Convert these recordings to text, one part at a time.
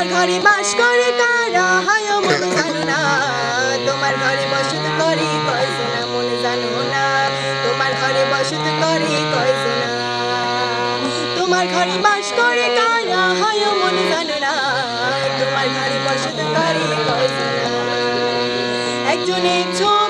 তোমার ঘরে বাস করে কারা? হয় মন জানো না। তোমার ঘরে বসত করে কয়জনা মন জানো না। তোমার ঘরে বসত করে কয়জনা তোমার ঘরে বাস করে কারা? হয় মন জানো না। তোমার ঘরে বসত করে কয়জনা একজনের ছবি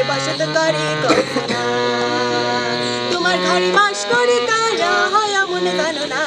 ঘরে বসত করে তোমার ঘরে বাস করে কারা হয় এমন জানো না।